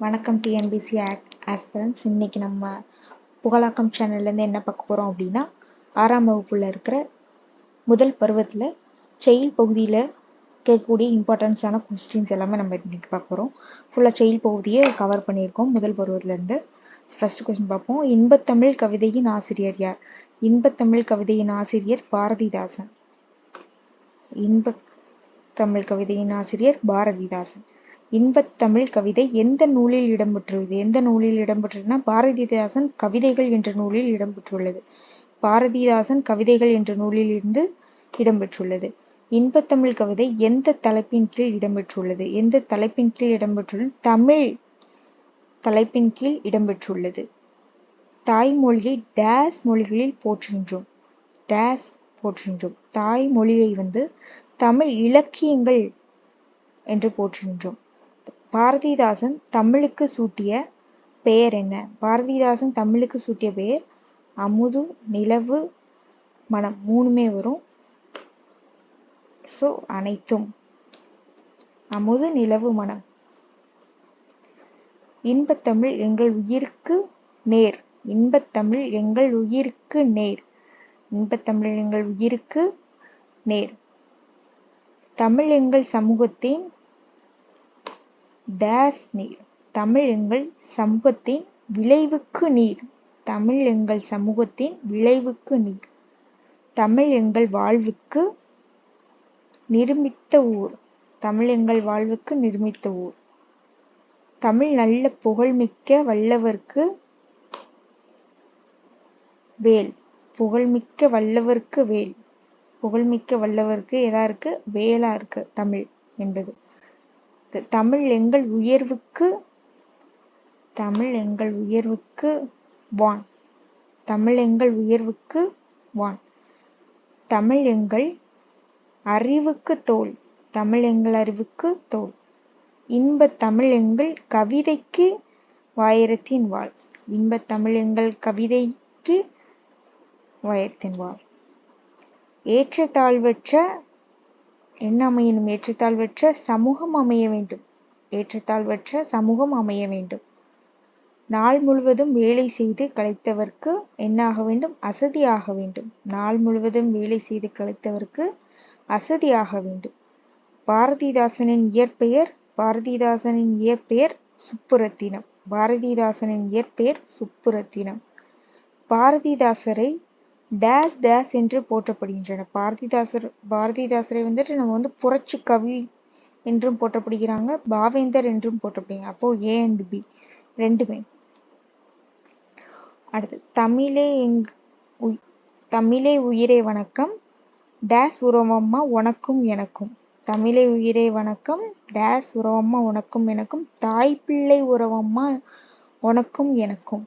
வணக்கம் TNPSC aspirants இன்னைக்கு நம்ம புகழாக்கம் சேனல்லேருந்து என்ன பார்க்க போகிறோம் அப்படின்னா ஆறாம் வகுப்புல இருக்கிற முதல் பருவத்தில் செயல் பகுதியில் கேட்கக்கூடிய இம்பார்ட்டன்ஸான கொஸ்டின்ஸ் எல்லாமே நம்ம இன்னைக்கு பார்க்க போகிறோம் ஃபுல்லாக செயல் பகுதியை கவர் பண்ணியிருக்கோம் முதல் பருவத்திலேருந்து ஃபர்ஸ்ட் கொஸ்டின் பார்ப்போம். இன்பத்தமிழ் கவிதையின் ஆசிரியர் யார்? இன்பத்தமிழ் கவிதையின் ஆசிரியர் பாரதிதாசன். இன்ப தமிழ் கவிதையின் ஆசிரியர் பாரதிதாசன். இன்பத்தமிழ் கவிதை எந்த நூலில் இடம்பெற்றுள்ளது? எந்த நூலில் இடம்பெற்றுள்ளதுன்னா பாரதிதாசன் கவிதைகள் என்ற நூலில் இடம்பெற்றுள்ளது. பாரதிதாசன் கவிதைகள் என்ற நூலில் இருந்து இடம்பெற்றுள்ளது. இன்பத்தமிழ் கவிதை எந்த தலைப்பின் கீழ் இடம்பெற்றுள்ளது? எந்த தலைப்பின் கீழ் இடம்பெற்றுள்ளது? தமிழ் தலைப்பின் கீழ் இடம்பெற்றுள்ளது. தாய்மொழியை டேஸ் மொழிகளில் போற்றுகின்றோம். டேஸ் போற்றுகின்றோம். தாய்மொழியை வந்து தமிழ் இலக்கியங்கள் என்று போற்றுகின்றோம். பாரதிதாசன் தமிழுக்கு சூட்டிய பெயர் என்ன? பாரதிதாசன் தமிழுக்கு சூட்டிய பெயர் அமுது நிலவு மனம் மூணுமே வரும். ஸோ அனைத்தும். அமுது நிலவு மனம். இன்பத்தமிழ் எங்கள் உயிருக்கு நேர். இன்பத்தமிழ் எங்கள் உயிருக்கு நேர். இன்பத்தமிழ் எங்கள் உயிருக்கு நேர். தமிழ் எங்கள் சமூகத்தின் டேஸ் நீர் தமிழ் எங்கள் சமூகத்தின் விளைவுக்கு நீர். தமிழ் எங்கள் சமூகத்தின் விளைவுக்கு நீர். தமிழ் எங்கள் வாழ்வுக்கு நிருமித்த ஊர். தமிழ் எங்கள் வாழ்வுக்கு நிருமித்த ஊர். தமிழ் நல்ல புகழ்மிக்க வல்லவர்க்கு வேல். புகழ்மிக்க வல்லவர்க்கு வேல். புகழ்மிக்க வல்லவர்க்கு எதா இருக்கு? வேலா இருக்கு தமிழ் என்பது. தமிழ் எங்கள் உயர்வுக்கு தமிழ் எங்கள் உயர்வுக்கு வான். தமிழ் எங்கள் உயர்வுக்கு வான். தமிழ் எங்கள் அறிவுக்கு தோல். தமிழ் எங்கள் அறிவுக்கு தோல். இன்ப தமிழ் எங்கள் கவிதைக்கு வாயிரத்தின் வாழ் இன்ப தமிழ் எங்கள் கவிதைக்கு வாயிரத்தின் வாழ் ஏற்றத்தாழ்வற்ற என்ன அமையணும் ஏற்றத்தாழ்வற்ற சமூகம் அமைய வேண்டும். ஏற்றத்தாழ்வற்ற சமூகம் அமைய வேண்டும். நாள் முழுவதும் வேலை செய்து கலைத்தவர்க்கு என்ன ஆக வேண்டும்? அசதி ஆக வேண்டும். நாள் முழுவதும் வேலை செய்து கலைத்தவர்க்கு அசதியாக வேண்டும். பாரதிதாசனின் இயற்பெயர் பாரதிதாசனின் இயற்பெயர் சுப்புரத்தினம். பாரதிதாசனின் இயற்பெயர் சுப்புரத்தினம். பாரதிதாசரை டேஸ் டேஸ் என்று போற்றப்படுகின்றன. பாரதிதாசர் பாரதிதாசரை வந்துட்டு நம்ம வந்து புரட்சி கவி என்றும் போற்றப்படுகிறாங்க பாவேந்தர் என்றும் போற்றப்படுகிறாங்க. அப்போ ஏ அண்ட் பி ரெண்டுமே. அடுத்து தமிழே எங் தமிழே உயிரே வணக்கம் டேஸ் உறவம்மா உனக்கும் எனக்கும். தமிழே உயிரே வணக்கம் டேஸ் உறவம்மா உனக்கும் எனக்கும் தாய் பிள்ளை உறவம்மா உனக்கும் எனக்கும்.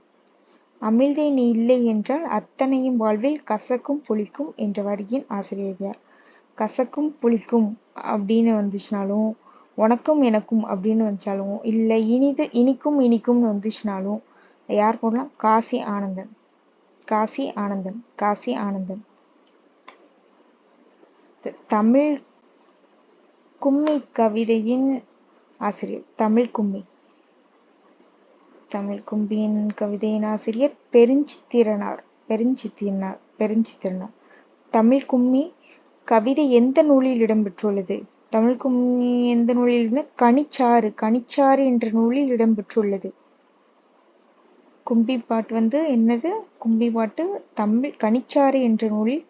அமிழ்தே நீ இல்லை என்றால் அத்தனையும் வாழ்வில் கசக்கும் புளிக்கும் என்ற வரியின் ஆசிரியர் யார்? கசக்கும் புளிக்கும் அப்படின்னு வந்துச்சுனாலும் உனக்கும் எனக்கும் அப்படின்னு வந்துச்சாலும் இல்லை இனிது இனிக்கும் இனிக்கும்னு வந்துச்சுனாலும் யார் போடலாம்? காசி ஆனந்தன். காசி ஆனந்தன் காசி ஆனந்தன். தமிழ் கும்மி கவிதையின் ஆசிரியர் தமிழ் கும்மி. தமிழ் கும்பியின் கவிதையின் ஆசிரியர் பெருஞ்சித்திரனார். பெருஞ்சித்திரனார் பெருஞ்சித்திரனார். தமிழ் கும்மி கவிதை எந்த நூலில் இடம்பெற்றுள்ளது? தமிழ் கும்மி எந்த நூலில் கனிச்சாறு கனிச்சாறு என்ற நூலில் இடம்பெற்றுள்ளது. கும்பி பாட்டு வந்து என்னது? கும்பி பாட்டு தமிழ் கனிச்சாறு என்ற நூலில்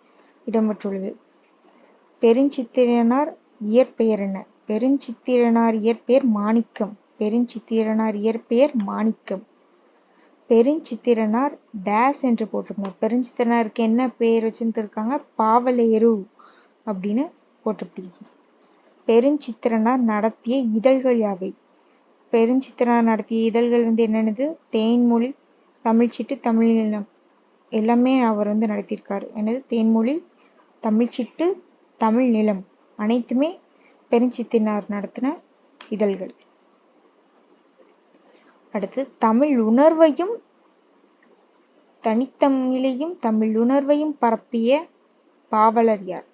இடம்பெற்றுள்ளது. பெருஞ்சித்திரனார் இயற்பெயர் என்ன? பெருஞ்சித்திரனார் இயற்பெயர் மாணிக்கம். பெருஞ்சித்திரனார் இயற்பெயர் மாணிக்கம். பெருஞ்சித்திரனார் டேஸ் என்று போட்டிருந்தார் பெருஞ்சித்திரனாருக்கு என்ன பெயர் வச்சுருந்துருக்காங்க? பாவலேரு அப்படின்னு போட்டிருப்பீங்க. பெருஞ்சித்திரனார் நடத்திய இதழ்கள் யாவை? பெருஞ்சித்திரனார் நடத்திய இதழ்கள் வந்து என்னென்னது? தேன்மொழி தமிழ்ச்சிட்டு தமிழ் நிலம் எல்லாமே அவர் வந்து நடத்தியிருக்காரு. என்னது? தேன்மொழி தமிழ்ச்சிட்டு தமிழ் நிலம் அனைத்துமே பெருஞ்சித்திரனார் நடத்தின இதழ்கள். அடுத்து தமிழ் உணர்வையும் தனித்தமிழையும் தமிழ் உணர்வையும் பரப்பிய பாவலர் யார்?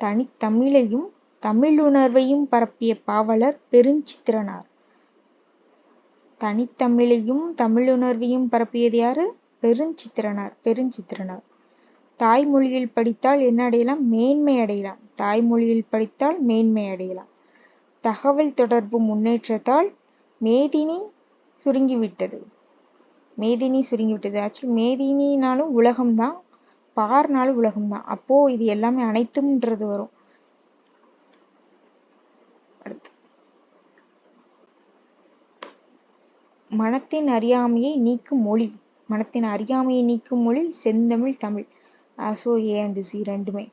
தனித்தமிழையும் தமிழ் உணர்வையும் பரப்பிய பாவலர் பெருஞ்சித்திரனார் தனித்தமிழையும் தமிழ் உணர்வையும் பரப்பியது யாரு? பெருஞ்சித்திரனார் பெருஞ்சித்திரனார் தாய்மொழியில் படித்தால் என்ன அடையலாம்? மேன்மை அடையலாம். தாய்மொழியில் படித்தால் மேன்மை அடையலாம். தகவல் தொடர்பு முன்னேற்றத்தால் மேதினி சுருங்கிவிட்டது. மேதினி சுருங்கிவிட்டது. ஆக்சுவலி மேதினினாலும் உலகம்தான். பார்னாலும் உலகம்தான். அப்போ இது எல்லாமே அனைத்தும்ன்றது வரும். அடுத்து. மனத்தின் அறியாமையை நீக்கும் மொழி. மனத்தின் அறியாமையை நீக்கும் மொழி செந்தமிழ் தமிழ். அசோ ஏ அண்ட் சி ரெண்டுமே.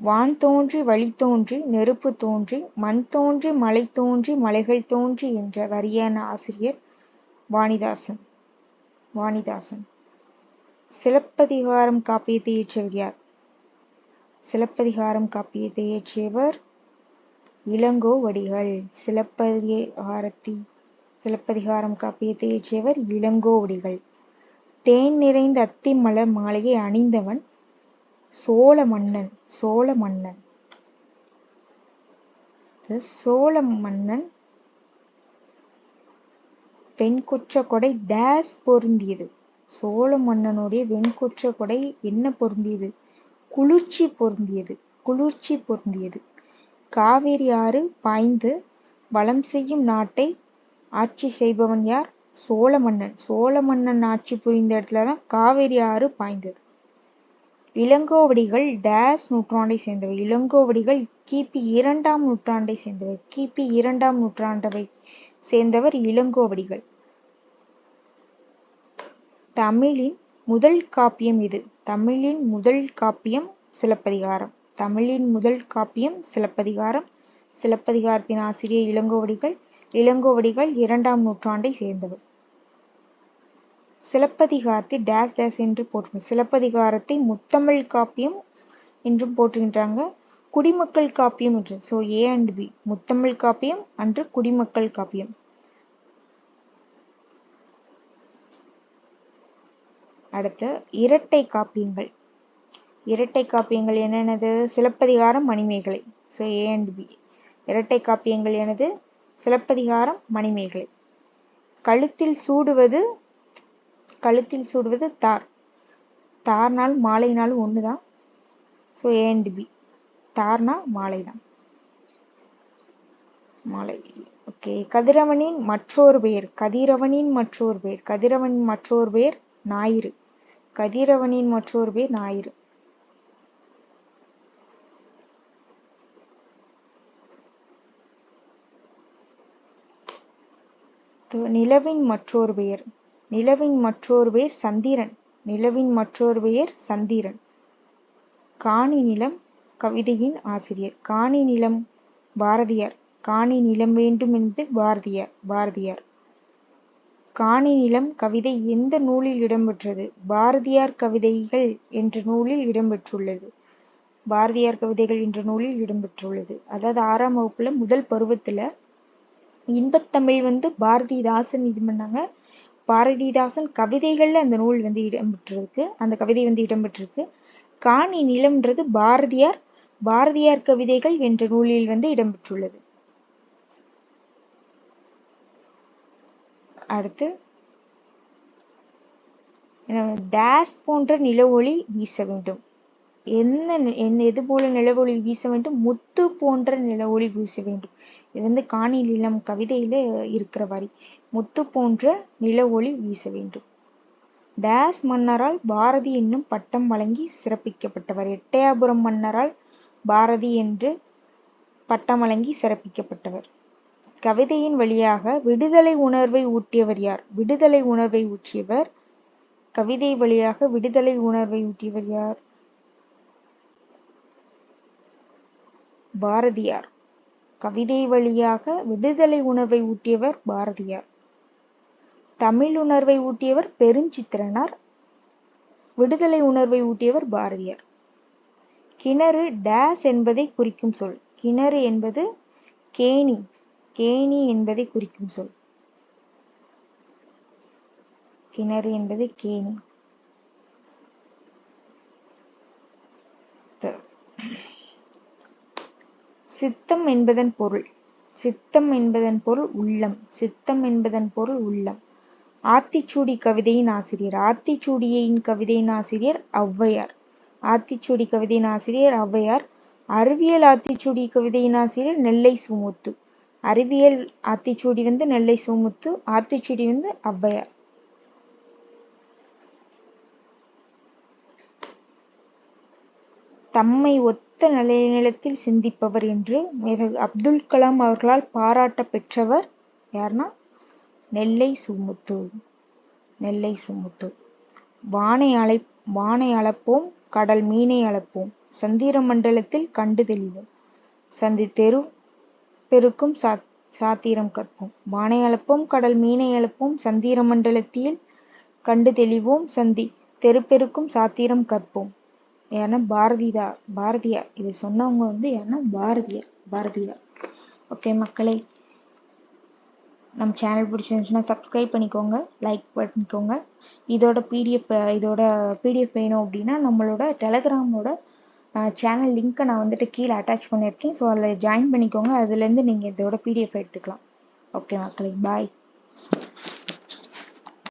வான் தோன்றி வழி தோன்றி நெருப்பு தோன்றி மண் தோன்றி மலை தோன்றி மலைகள் தோன்றி என்ற வரியான ஆசிரியர் வாணிதாசன். வாணிதாசன். சிலப்பதிகாரம் காப்பியத்தை இயற்றியவர் யார்? சிலப்பதிகாரம் காப்பியத்தை இயற்றியவர் இளங்கோ வடிகள். சிலப்பதிகாரத்தி சிலப்பதிகாரம் காப்பியத்தை இயற்றியவர் இளங்கோவடிகள் தேன் நிறைந்த அத்தி மலர் மாலையை அணிந்தவன் சோழ மன்னன் சோழ மன்னன். சோழ மன்னன் வெண்குற்ற கொடை டேஸ் பொருந்தியது. சோழ மன்னனுடைய வெண்குற்ற கொடை என்ன பொருந்தியது? குளிர்ச்சி பொருந்தியது குளிர்ச்சி பொருந்தியது. காவேரி ஆறு பாய்ந்து வளம் செய்யும் நாட்டை ஆட்சி செய்பவன் யார்? சோழ மன்னன். சோழ மன்னன் ஆட்சி புரிந்த இடத்துலதான் காவேரி ஆறு பாய்ந்தது. இளங்கோவடிகள் டேஸ் நூற்றாண்டை சேர்ந்தவை. இளங்கோவடிகள் கிபி இரண்டாம் நூற்றாண்டை சேர்ந்தவர் கிபி இரண்டாம் நூற்றாண்டவை சேர்ந்தவர் இளங்கோவடிகள். தமிழின் முதல் காப்பியம் இது. தமிழின் முதல் காப்பியம் சிலப்பதிகாரம். தமிழின் முதல் காப்பியம் சிலப்பதிகாரம். சிலப்பதிகாரத்தின் ஆசிரியர் இளங்கோவடிகள். இளங்கோவடிகள் இரண்டாம் நூற்றாண்டை சேர்ந்தவர். சிலப்பதிகாரத்தை டேஸ் டேஸ் என்று போற்றும் சிலப்பதிகாரத்தை முத்தமிழ் காப்பியம் என்றும் போற்றுகின்றாங்க. குடிமக்கள் காப்பியம் என்று. ஸோ ஏ அண்ட் பி முத்தமிழ் காப்பியம் அன்று குடிமக்கள் காப்பியம். அடுத்து இரட்டை காப்பியங்கள். இரட்டை காப்பியங்கள் என்னென்னது? Silappathikaram Manimekalai. So A and B இரட்டை காப்பியங்கள் எனது சிலப்பதிகாரம் மணிமேகலை. கழுத்தில் சூடுவது கழுத்தில் சூடுவது தார். தார்னால் மாலைனாலும் ஒன்று தான் ஸோ ஏ அண்ட் பி தார்னா மாலை தான் மாலை. ஓகே கதிரவனின் மற்றொரு பெயர். கதிரவனின் மற்றொரு பெயர். கதிரவனின் மற்றொரு பெயர் ஞாயிறு. கதிரவனின் மற்றொரு பேர் ஞாயிறு. நிலவின் மற்றொரு பெயர். நிலவின் மற்றோர் பெயர் சந்திரன். நிலவின் மற்றொரு பெயர் சந்திரன். காணி நிலம் கவிதையின் ஆசிரியர். காணி நிலம் பாரதியார். காணி நிலம் வேண்டும் என்று பாரதியார். பாரதியார். காணி நிலம் கவிதை எந்த நூலில் இடம்பெற்றது? பாரதியார் கவிதைகள் என்ற நூலில் இடம்பெற்றுள்ளது. பாரதியார் கவிதைகள் என்ற நூலில் இடம்பெற்றுள்ளது. அதாவது ஆறாம் வகுப்புல முதல் பருவத்துல இன்பத்தமிழ் வந்து பாரதிதாசன் இது பண்ணாங்க. பாரதிதாசன் கவிதைகள்ல அந்த நூல் வந்து இடம்பெற்றிருக்கு. அந்த கவிதை வந்து இடம்பெற்றிருக்கு. காணி நிலம்ன்றது பாரதியார் பாரதியார் கவிதைகள் என்ற நூலில் வந்து இடம்பெற்றுள்ளது. அடுத்து டேஸ் போன்ற நில ஒளி வீச வேண்டும். என்ன என்ன எது போல நில ஒளி வீச வேண்டும்? முத்து போன்ற நில ஒளி வீச வேண்டும். இது வந்து காணி நிலம் கவிதையில இருக்கிற வரி. முத்து போன்ற நில ஒளி வீச வேண்டும். டேஸ் மன்னரால் பாரதி என்னும் பட்டம் வழங்கி சிறப்பிக்கப்பட்டவர். எட்டயபுரம் மன்னரால் பாரதி என்று பட்டம் வழங்கி சிறப்பிக்கப்பட்டவர். கவிதையின் வழியாக விடுதலை உணர்வை ஊட்டியவர் யார்? விடுதலை உணர்வை ஊற்றியவர். கவிதை வழியாக விடுதலை உணர்வை ஊட்டியவர் யார்? பாரதியார். கவிதை வழியாக விடுதலை உணர்வை ஊட்டியவர் பாரதியார். தமிழ் உணர்வை ஊட்டியவர் பெருஞ்சித்திரனார் விடுதலை உணர்வை ஊட்டியவர் பாரதியார். கிணறு டேஸ் என்பதை குறிக்கும் சொல். கிணறு என்பது கேணி. கேணி என்பதை குறிக்கும் சொல். கிணறு என்பது கேணி. சித்தம் என்பதன் பொருள். சித்தம் என்பதன் பொருள் உள்ளம். சித்தம் என்பதன் பொருள் உள்ளம். ஆத்திச்சூடி கவிதையின் ஆசிரியர். ஆத்திச்சூடியின் கவிதையின் ஆசிரியர் ஔவையார். ஆத்திச்சூடி கவிதையின் ஆசிரியர் ஔவையார். அறிவியல் ஆத்திச்சூடி கவிதையின் ஆசிரியர் நெல்லை சுமுத்து. அறிவியல் ஆத்திச்சூடி வந்து நெல்லை சுமுத்து ஆத்திச்சூடி வந்து ஔவையார். தம்மை ஒத்த நிலைநிலத்தில் சிந்திப்பவர் என்று மேதகு அப்துல் கலாம் அவர்களால் பாராட்ட பெற்றவர் யாருன்னா நெல்லை சுமுத்து நெல்லை சுமுத்து. வானை அழை வானை அளப்போம் கடல் மீனை அளப்போம். சந்திர மண்டலத்தில் கண்டு தெளிவோம். சந்தி தெரு பெருக்கும் சா சாத்திரம் கற்போம். வானை அளப்போம் கடல் மீனை அளப்போம். சந்திர மண்டலத்தில் கண்டு தெளிவோம். சந்தி தெருப்பெருக்கும் சாத்திரம் கற்போம். ஏன்னா பாரதிதார் பாரதியார். இதை சொன்னவங்க வந்து ஏன்னா பாரதியார் பாரதியார். ஓகே மக்களை. நம்ம சேனல் பிடிச்சிருந்துச்சுன்னா சப்ஸ்கிரைப் பண்ணிக்கோங்க லைக் பண்ணிக்கோங்க. இதோட பிடிஎஃப் இதோட பிடிஎஃப் வேணும் அப்படின்னா நம்மளோட டெலகிராமோட சேனல் லிங்க்கை நான் வந்துட்டு கீழே அட்டாச் பண்ணியிருக்கேன். ஸோ அதில் ஜாயின் பண்ணிக்கோங்க. அதுலேருந்து நீங்கள் இதோட பிடிஎஃப் எடுத்துக்கலாம். ஓகே மக்களே பாய்